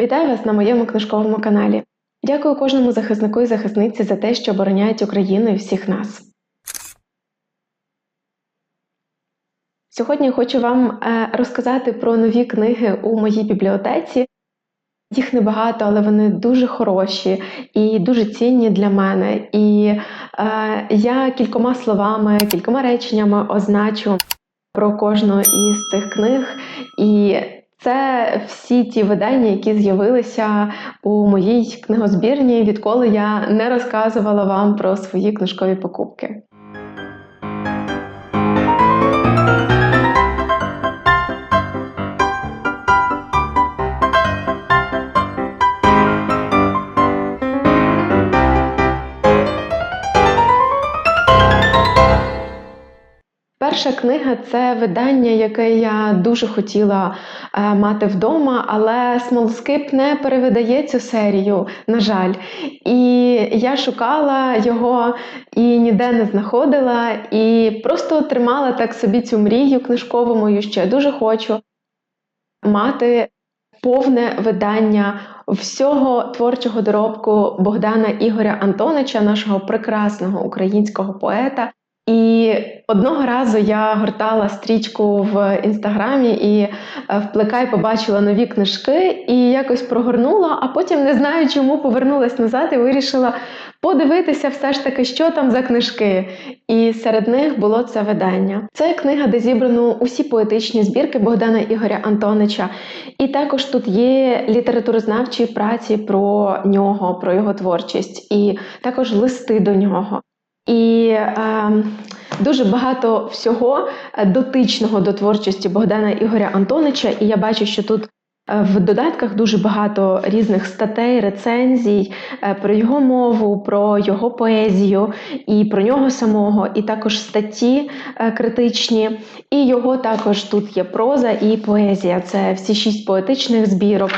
Вітаю вас на моєму книжковому каналі. Дякую кожному захиснику і захисниці за те, що обороняють Україну і всіх нас. Сьогодні я хочу вам е, розказати про нові книги у моїй бібліотеці. Їх небагато, але вони дуже хороші і дуже цінні для мене. І е, я кількома словами, кількома реченнями означу про кожну із цих книг. І це всі ті видання, які з'явилися у моїй книгозбірні, відколи я не розказувала вам про свої книжкові покупки. Перша книга це видання, яке я дуже хотіла е, мати вдома, але Смолскип не перевидає цю серію, на жаль. І я шукала його і ніде не знаходила, і просто тримала так собі цю мрію книжкову мою, що я дуже хочу мати повне видання всього творчого доробку Богдана Ігоря Антонича, нашого прекрасного українського поета. І одного разу я гортала стрічку в інстаграмі і е, в плекай побачила нові книжки і якось прогорнула, а потім не знаю, чому повернулася назад і вирішила подивитися все ж таки, що там за книжки. І серед них було це видання. Це книга, де зібрано усі поетичні збірки Богдана Ігоря Антонича. І також тут є літературознавчі праці про нього, про його творчість, і також листи до нього. І е, дуже багато всього е, дотичного до творчості Богдана Ігоря Антонича. І я бачу, що тут в додатках дуже багато різних статей, рецензій е, про його мову, про його поезію і про нього самого, і також статті е, критичні. І його також тут є проза і поезія. Це всі шість поетичних збірок.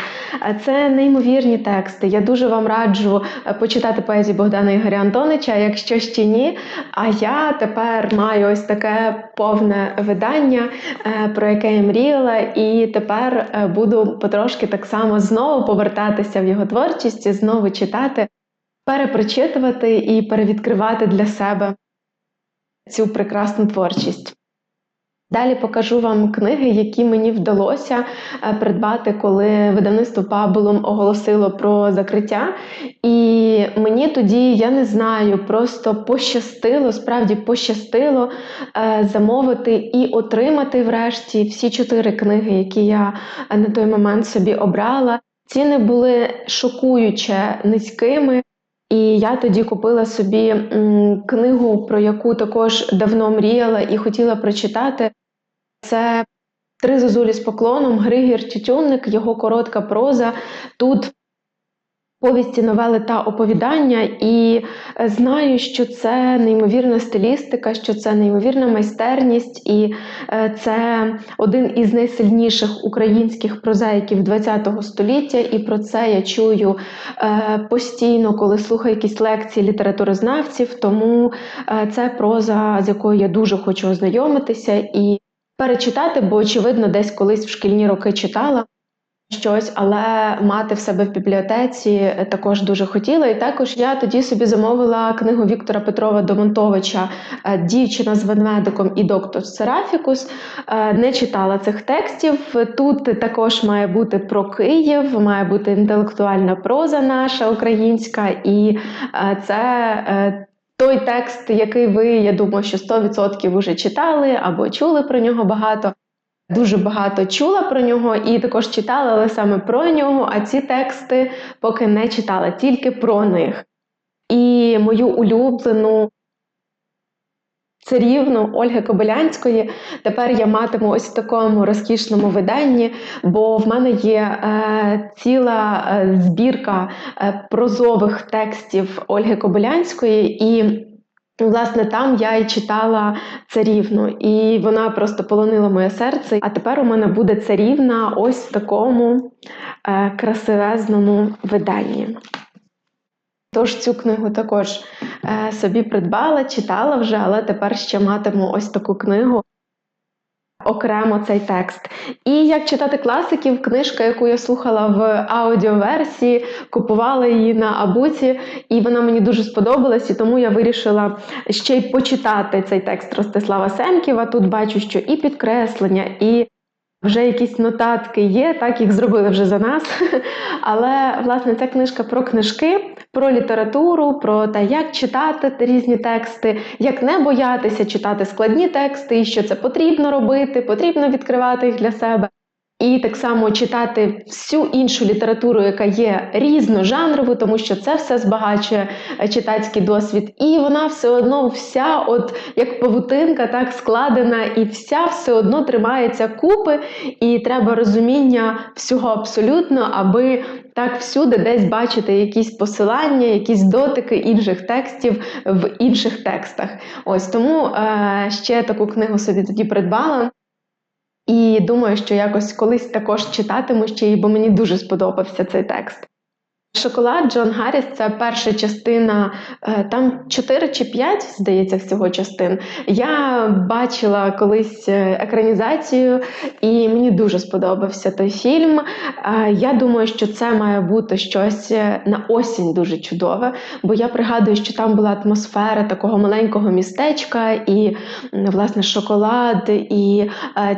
Це неймовірні тексти. Я дуже вам раджу почитати поезію Богдана Ігоря Антонича, якщо ще ні. А я тепер маю ось таке повне видання, про яке я мріяла, і тепер буду потрошки так само знову повертатися в його творчість, знову читати, перепрочитувати і перевідкривати для себе цю прекрасну творчість. Далі покажу вам книги, які мені вдалося е, придбати, коли видавництво Пабулом оголосило про закриття. І мені тоді, я не знаю, просто пощастило, справді пощастило е, замовити і отримати врешті всі чотири книги, які я е, на той момент собі обрала. Ціни були шокуюче низькими. І я тоді купила собі книгу, про яку також давно мріяла і хотіла прочитати. Це три зозулі з поклоном, Григір Тютюнник, його коротка проза. Тут повісті, новели та оповідання, і е, знаю, що це неймовірна стилістика, що це неймовірна майстерність, і е, це один із найсильніших українських прозаїків ХХ століття. І про це я чую е, постійно, коли слухаю якісь лекції літературознавців. Тому це проза, з якою я дуже хочу ознайомитися. і перечитати, бо, очевидно, десь колись в шкільні роки читала щось, але мати в себе в бібліотеці також дуже хотіла. І також я тоді собі замовила книгу Віктора Петрова Домонтовича е, Дівчина з ведмедиком і доктор Серафікус. Е, не читала цих текстів. Тут також має бути про Київ, має бути інтелектуальна проза наша українська, і е, це той текст, який ви, я думаю, що 100% вже читали або чули про нього багато. Дуже багато чула про нього і також читала, але саме про нього. А ці тексти поки не читала, тільки про них. І мою улюблену царівну Ольги Кобилянської. Тепер я матиму ось в такому розкішному виданні, бо в мене є е, ціла е, збірка е, прозових текстів Ольги Кобилянської. і Власне, там я і читала царівну, і вона просто полонила моє серце. А тепер у мене буде царівна ось в такому е, красивезному виданні. Тож цю книгу також е, собі придбала, читала вже, але тепер ще матиму ось таку книгу. окремо цей текст. І як читати класиків, книжка, яку я слухала в аудіоверсії, купувала її на Абуці, і вона мені дуже сподобалась, і тому я вирішила ще й почитати цей текст Ростислава Семківа. Тут бачу, що і підкреслення, і вже якісь нотатки є, так їх зробили вже за нас. Але власне ця книжка про книжки, про літературу, про те, як читати різні тексти, як не боятися читати складні тексти, і що це потрібно робити, потрібно відкривати їх для себе. І так само читати всю іншу літературу, яка є різножанровою, тому що це все збагачує е, читацький досвід, і вона все одно вся, от як павутинка, так складена, і вся все одно тримається купи, і треба розуміння всього абсолютно, аби так всюди десь бачити якісь посилання, якісь дотики інших текстів в інших текстах. Ось тому е, ще таку книгу собі тоді придбала. І думаю, що якось колись також читатиму ще й, бо мені дуже сподобався цей текст. Шоколад Джон Гарріс це перша частина, е, там 4 чи 5, здається, всього частин. Я бачила колись е, екранізацію, і мені дуже сподобався той фільм. Е, Я думаю, що це має бути щось на осінь дуже чудове, бо я пригадую, що там була атмосфера такого маленького містечка, і власне шоколад, і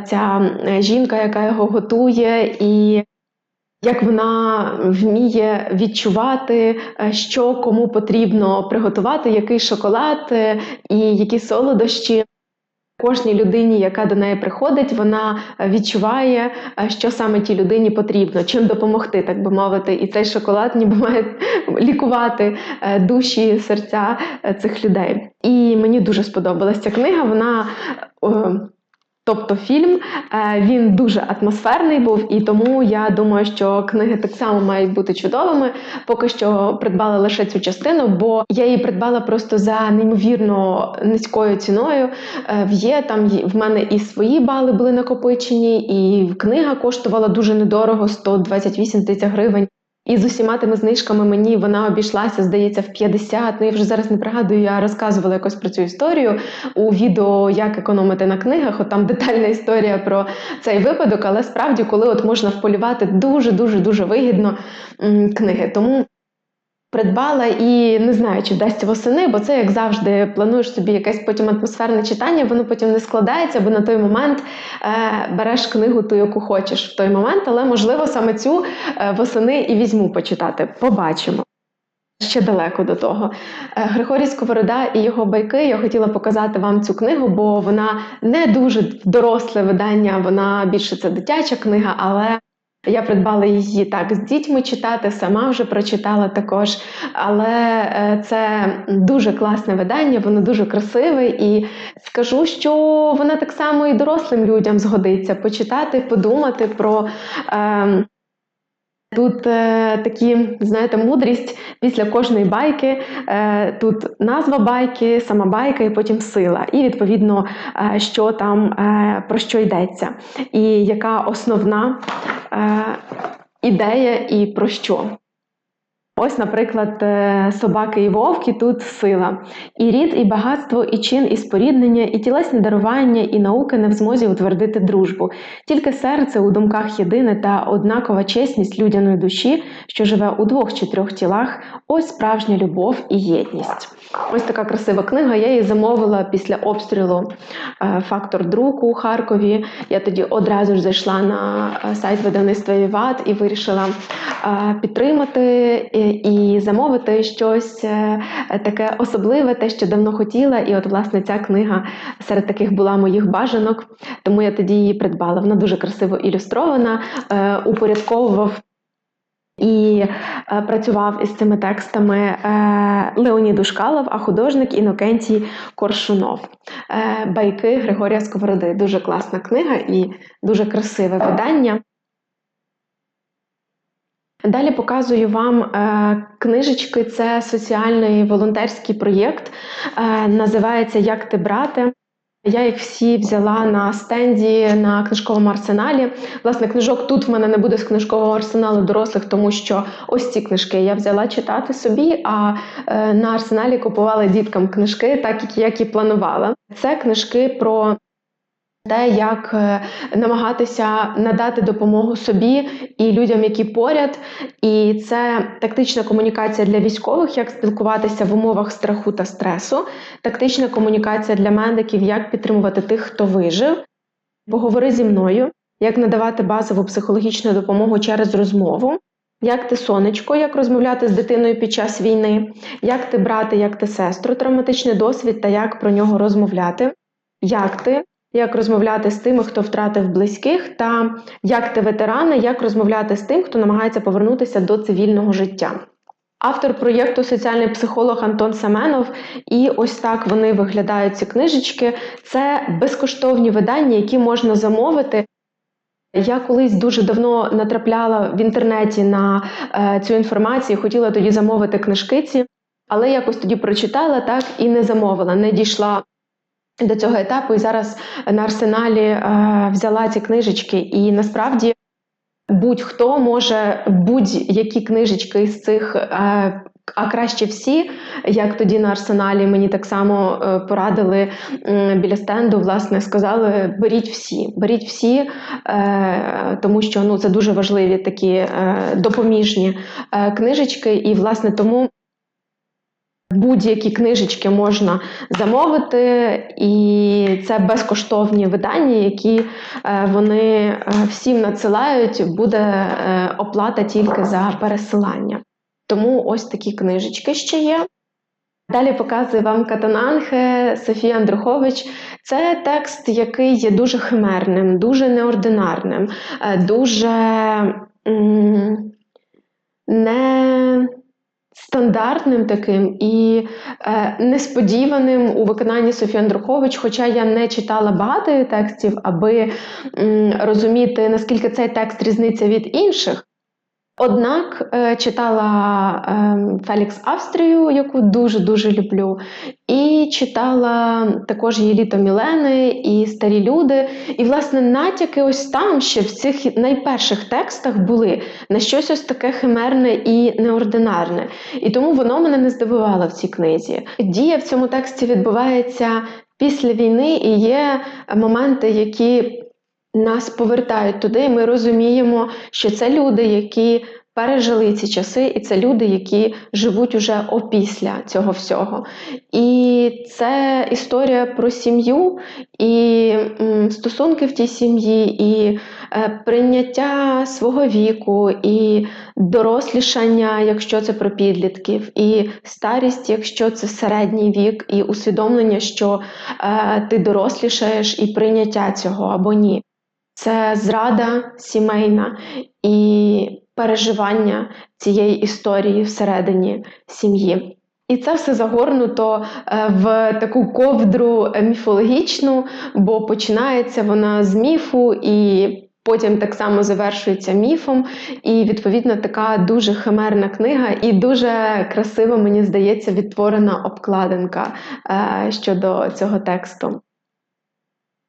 ця жінка, яка його готує. і як вона вміє відчувати, е, що кому потрібно приготувати, який шоколад е, і які солодощі. Кожній людині, яка до неї приходить, вона відчуває, е, що саме тій людині потрібно, чим допомогти, так би мовити, і цей шоколад ніби має лікувати душі, серця цих людей. І мені дуже сподобалася ця книга. Вона Тобто фільм е, він дуже атмосферний був, і тому я думаю, що книги так само мають бути чудовими. Поки що придбала лише цю частину, бо я її придбала просто за неймовірно низькою ціною. Е, є там в мене і свої бали були накопичені, і книга коштувала дуже недорого 128 тисяч гривень. І з усіма тими знижками мені вона обійшлася, здається, в 50. Ну я вже зараз не пригадую, я розказувала якось про цю історію у відео Як економити на книгах. От там детальна історія про цей випадок, але справді, коли от можна вполювати дуже дуже дуже вигідно книги. Тому Придбала і не знаю, чи вдасться восени, бо це, як завжди, плануєш собі якесь потім атмосферне читання, воно потім не складається, бо на той момент е, береш книгу, ту, яку хочеш в той момент, але можливо саме цю е, восени і візьму почитати. Побачимо. Ще далеко до того. Е, Григорій Сковорода і його байки. Я хотіла показати вам цю книгу, бо вона не дуже доросле видання, вона більше це дитяча книга, але я придбала її так з дітьми читати, сама вже прочитала також. Але е, це дуже класне видання, воно дуже красиве, і скажу, що вона так само і дорослим людям згодиться почитати, подумати про. Е, Тут е, такі, знаєте, мудрість після кожної байки. Е, Тут назва байки, сама байка і потім сила. І відповідно, е, що там е, про що йдеться, і яка основна е, ідея і про що. Ось, наприклад, е, собаки і вовки тут сила. І рід, і багатство, і чин, і споріднення, і тілесні дарування, і науки не в змозі утвердити дружбу. Тільки серце у думках єдине та однакова чесність людяної душі, що живе у двох чи трьох тілах, ось справжня любов і єдність. Ось така красива книга. Я її замовила після обстрілу е, фактор друку у Харкові. Я тоді одразу ж зайшла на е, сайт видавництва Віват і вирішила підтримати і замовити щось е, таке особливе, те, що давно хотіла. І от, власне, ця книга серед таких була моїх бажанок, тому я тоді її придбала. Вона дуже красиво ілюстрована, е, упорядковував. І е, працював із цими текстами е, Леонід Ушкалов, а художник Інокентій Коршунов. Е, Байки Григорія Сковороди. Дуже класна книга і дуже красиве видання. Далі показую вам е, книжечки. Це соціальний волонтерський проєкт. Е, називається Як ти брате. Я їх всі взяла на стенді на книжковому арсеналі. Власне, книжок тут в мене не буде з книжкового арсеналу дорослих, тому що ось ці книжки я взяла читати собі, а е, на арсеналі купувала діткам книжки, так як і планувала. Це книжки про те, як е, намагатися надати допомогу собі і людям, які поряд. І це тактична комунікація для військових, як спілкуватися в умовах страху та стресу, тактична комунікація для медиків, як підтримувати тих, хто вижив. Поговори зі мною, як надавати базову психологічну допомогу через розмову. Як ти сонечко, як розмовляти з дитиною під час війни, як ти брати, як ти сестру, травматичний досвід та як про нього розмовляти, як ти, як розмовляти з тими, хто втратив близьких, та як ти ветерани, як розмовляти з тим, хто намагається повернутися до цивільного життя. Автор проєкту соціальний психолог Антон Семенов, і ось так вони виглядають ці книжечки. Це безкоштовні видання, які можна замовити. Я колись дуже давно натрапляла в інтернеті на е, цю інформацію, хотіла тоді замовити книжки ці, але якось тоді прочитала так і не замовила, не дійшла до цього етапу. І зараз на арсеналі е, взяла ці книжечки. І насправді будь-хто може будь-які книжечки з цих. Е, а краще всі, як тоді на арсеналі мені так само е, порадили біля стенду, власне, сказали: беріть всі, беріть всі, е, тому що ну, це дуже важливі такі е, допоміжні книжечки, і, власне, тому. Будь-які книжечки можна замовити, і це безкоштовні видання, які вони всім надсилають, буде оплата тільки за пересилання. Тому ось такі книжечки ще є. Далі показую вам Катананхе Софія Андрухович. Це текст, який є дуже химерним, дуже неординарним, е, дуже не стандартним таким і е, несподіваним у виконанні Софії Андрухович, хоча я не читала багато текстів, аби розуміти, наскільки цей текст різниця від інших. Однак е, читала ем, Фелікс Австрію, яку дуже-дуже люблю, і читала також її літо Мілени і старі люди. І, власне, натяки ось там ще в цих найперших текстах були на щось ось таке химерне і неординарне. І тому воно мене не здивувало в цій книзі. Дія в цьому тексті відбувається після війни, і є моменти, які нас повертають туди, і ми розуміємо, що це люди, які пережили ці часи, і це люди, які живуть уже опісля цього всього. І це історія про сім'ю і стосунки в тій сім'ї, і е, прийняття свого віку, і дорослішання, якщо це про підлітків, і старість, якщо це середній вік, і усвідомлення, що е, ти дорослішаєш, і прийняття цього або ні. Це зрада сімейна і переживання цієї історії всередині сім'ї. І це все загорнуто е, в таку ковдру міфологічну, бо починається вона з міфу і потім так само завершується міфом. І, відповідно, така дуже химерна книга, і дуже красиво, мені здається, відтворена обкладинка е, щодо цього тексту.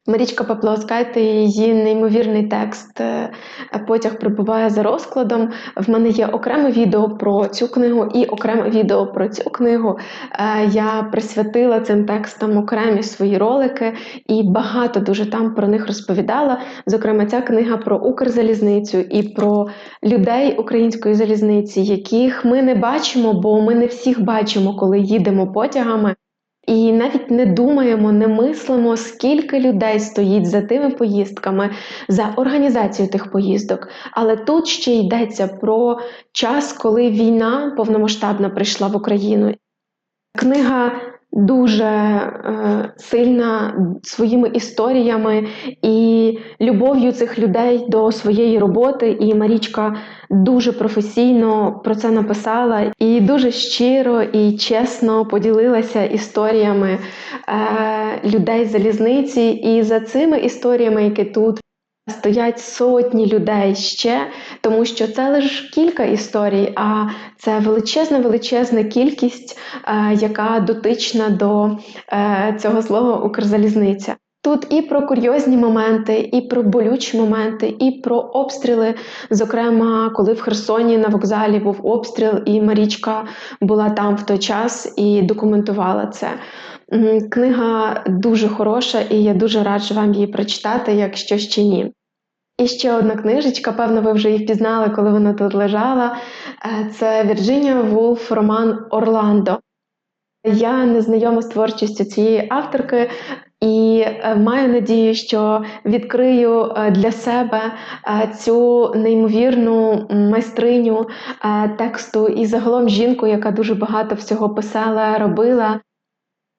Марічка Паплоскайте, її неймовірний текст е, Потяг прибуває за розкладом. В мене є окреме відео про цю книгу і окреме відео про цю книгу. Е, я присвятила цим текстам окремі свої ролики і багато дуже там про них розповідала. Зокрема, ця книга про Укрзалізницю і про людей української залізниці, яких ми не бачимо, бо ми не всіх бачимо, коли їдемо потягами. І навіть не думаємо, не мислимо, скільки людей стоїть за тими поїздками, за організацію тих поїздок. Але тут ще йдеться про час, коли війна повномасштабна прийшла в Україну. Книга дуже е, сильна своїми історіями і любов'ю цих людей до своєї роботи. І Марічка дуже професійно про це написала і дуже щиро і чесно поділилася історіями е, людей залізниці. І за цими історіями, які тут. Стоять сотні людей ще, тому що це лише кілька історій, а це величезна, величезна кількість, е, яка дотична до е, цього слова Укрзалізниця. Тут і про курйозні моменти, і про болючі моменти, і про обстріли. Зокрема, коли в Херсоні на вокзалі був обстріл, і Марічка була там в той час і документувала це. Книга дуже хороша, і я дуже раджу вам її прочитати, якщо ще ні. І ще одна книжечка, певно, ви вже її впізнали, коли вона тут лежала. Е, Це Вірджинія Вулф, роман Орландо. Я не знайома з творчістю цієї авторки і е, маю надію, що відкрию е, для себе цю неймовірну майстриню тексту і загалом жінку, яка дуже багато всього писала, робила.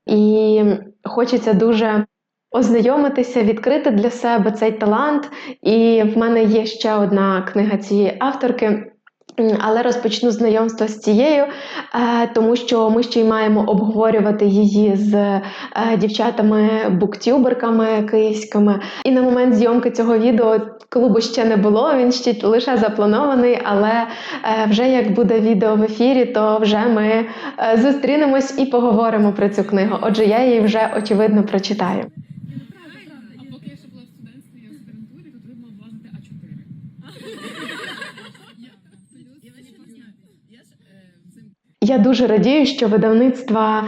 І хочеться дуже ознайомитися, відкрити для себе цей талант. І в мене є ще одна книга цієї авторки. Але розпочну знайомство з цією, е, тому що ми ще й маємо обговорювати її з е, дівчатами-буктюберками київськими. І на момент зйомки цього відео клубу ще не було, він ще лише запланований. Але е, вже як буде відео в ефірі, то вже ми зустрінемось і поговоримо про цю книгу. Отже, я її вже очевидно прочитаю. А поки я ще була в студентстві і в аспірантурі, то треба облазити А4. Я ж цим Я дуже радію, що видавництва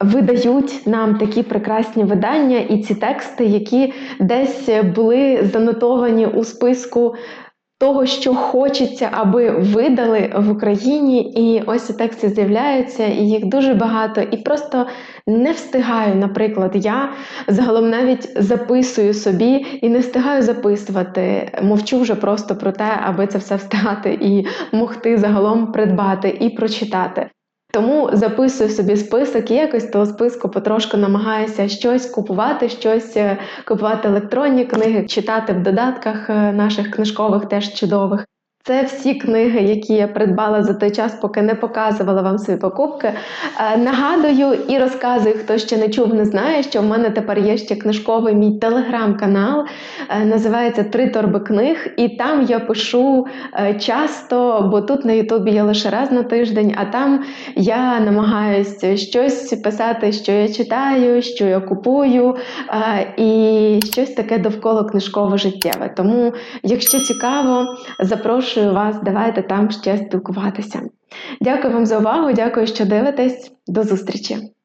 видають нам такі прекрасні видання і ці тексти, які десь були занотовані у списку того, що хочеться, аби видали в Україні. І ось ці тексти з'являються, і їх дуже багато. І просто не встигаю, наприклад, я загалом навіть записую собі і не встигаю записувати. Мовчу вже просто про те, аби це все встигати і могти загалом придбати і прочитати. Тому записую собі список якось того списку потрошку намагаюся щось купувати, щось е, купувати електронні книги, читати в додатках е, наших книжкових, теж чудових. Це всі книги, які я придбала за той час, поки не показувала вам свої покупки. Е, Нагадую і розказую, хто ще не чув, не знає, що в мене тепер є ще книжковий мій телеграм-канал. Е, Називається Три торби книг, і там я пишу е, часто, бо тут на Ютубі я лише раз на тиждень, а там я намагаюся щось писати, що я читаю, що я купую, і щось таке довкола книжково-життєве. Тому, якщо цікаво, запрошую вас, давайте там ще спілкуватися. Дякую вам за увагу, дякую, що дивитесь. До зустрічі!